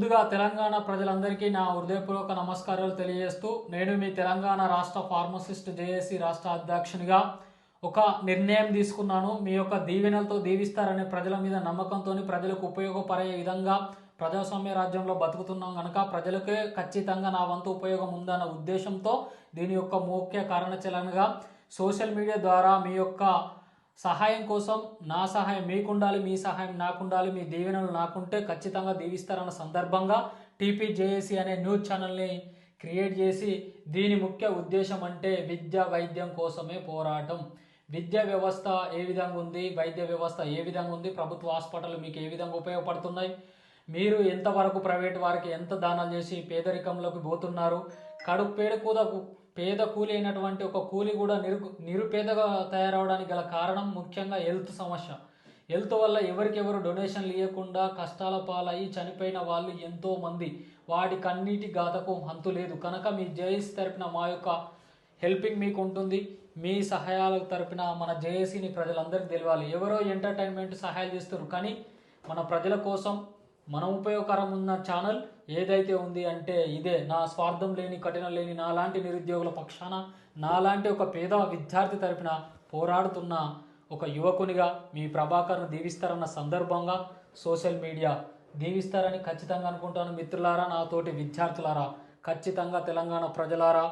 ముందుగా తెలంగాణ ప్రజలందరికీ నా హృదయపూర్వక నమస్కారాలు తెలియజేస్తూ నేను మీ తెలంగాణ రాష్ట్ర ఫార్మసిస్ట్ జేఏసీ రాష్ట్ర అధ్యక్షునిగా ఒక నిర్ణయం తీసుకున్నాను. మీ యొక్క దీవెనలతో దీవిస్తారనే ప్రజల మీద నమ్మకంతో ప్రజలకు ఉపయోగపడే విధంగా ప్రజాస్వామ్య రాజ్యంలో బతుకుతున్నాం కనుక ప్రజలకే ఖచ్చితంగా నా వంతు ఉపయోగం ఉందన్న ఉద్దేశంతో దీని యొక్క ముఖ్య కారణచలనగా సోషల్ మీడియా ద్వారా మీ యొక్క సహాయం కోసం నా సహాయం మీకుండాలి మీ సహాయం నాకుండాలి మీ దీవెనలు నాకుంటే ఖచ్చితంగా దీవిస్తారన్న సందర్భంగా టీపీజేఏసీ అనే న్యూస్ ఛానల్ని క్రియేట్ చేసి దీని ముఖ్య ఉద్దేశం అంటే విద్య వైద్యం కోసమే పోరాటం. విద్యా వ్యవస్థ ఏ విధంగా ఉంది? వైద్య వ్యవస్థ ఏ విధంగా ఉంది? ప్రభుత్వ హాస్పిటల్ మీకు ఏ విధంగా ఉపయోగపడుతున్నాయి? మీరు ఎంతవరకు ప్రైవేట్ వారికి ఎంత దానాలు చేసి పేదరికంలోకి పోతున్నారు? కడుపు పేడ కూద పేద కూలి అయినటువంటి ఒక కూలి కూడా నిరు నిరుపేదగా తయారవడానికి గల కారణం ముఖ్యంగా హెల్త్ సమస్య. హెల్త్ వల్ల ఎవరికెవరు డొనేషన్లు ఇవ్వకుండా కష్టాల పాలయ్యి చనిపోయిన వాళ్ళు ఎంతోమంది వాటి కన్నీటి గాథకు అంతు లేదు. కనుక మీ జేఎస్ తరపున మా యొక్క హెల్పింగ్ మీకు ఉంటుంది. మీ సహాయాలకు తరపున మన జేఏసీని ప్రజలందరికీ తెలియాలి. ఎవరో ఎంటర్టైన్మెంట్ సహాయాలు చేస్తారు కానీ మన ప్రజల కోసం మన ఉపయోగకరం ఉన్న ఛానల్ ఏదైతే ఉంది అంటే ఇదే. నా స్వార్థం లేని కఠినం లేని నాలాంటి నిరుద్యోగుల పక్షాన నాలాంటి ఒక పేద విద్యార్థి తరపున పోరాడుతున్న ఒక యువకునిగా మీ ప్రభాకర్ను దీవిస్తారన్న సందర్భంగా సోషల్ మీడియా దీవిస్తారని ఖచ్చితంగా అనుకుంటాను మిత్రులారా నాతోటి విద్యార్థులారా. ఖచ్చితంగా తెలంగాణ ప్రజలారా.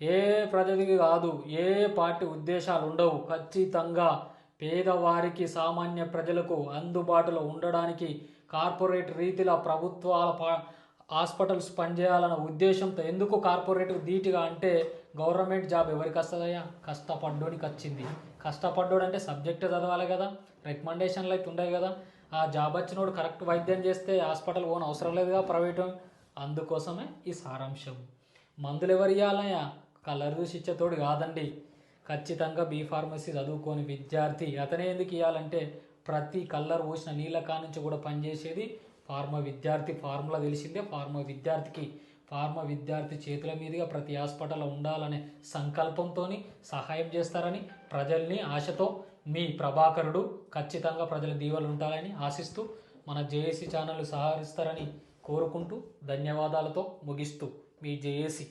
ఏ ప్రజలకి కాదు ఏ పార్టీ ఉద్దేశాలు ఉండవు ఖచ్చితంగా పేదవారికి సామాన్య ప్రజలకు అందుబాటులో ఉండడానికి కార్పొరేట్ రీతిలో ప్రభుత్వాల హాస్పిటల్స్ పనిచేయాలన్న ఉద్దేశంతో ఎందుకు కార్పొరేట్ ధీటుగా అంటే గవర్నమెంట్ జాబ్ ఎవరికి వస్తుందయ్యా? కష్టపడ్డోడికి వచ్చింది. కష్టపడ్డోడు అంటే సబ్జెక్ట్ చదవాలి కదా రికమెండేషన్లు అయితే ఉండవు కదా. ఆ జాబ్ వచ్చినోడు కరెక్ట్ వైద్యం చేస్తే హాస్పిటల్ పోని అవసరం లేదుగా ప్రైవేట్. అందుకోసమే ఈ సారాంశం. మందులు ఎవరు ఇవ్వాలయ్యా కలర్ చూసి ఇచ్చేతోడు కాదండి. ఖచ్చితంగా బీ ఫార్మసీ చదువుకొని విద్యార్థి. అతనే ఎందుకు ఇవ్వాలంటే ప్రతి కలర్ పోసిన నీళ్ళ కానుంచి కూడా పనిచేసేది ఫార్మా విద్యార్థి. ఫార్ములా తెలిసిందే. ఫార్మా విద్యార్థికి ఫార్మా విద్యార్థి చేతుల మీదుగా ప్రతి హాస్పిటల్లో ఉండాలనే సంకల్పంతో సహాయం చేస్తారని ప్రజల్ని ఆశతో మీ ప్రభాకరుడు ఖచ్చితంగా ప్రజల దీవెలు ఉంటారని ఆశిస్తూ మన జేఏసీ ఛానల్ సహకరిస్తారని కోరుకుంటూ ధన్యవాదాలతో ముగిస్తూ మీ జేఏసీ.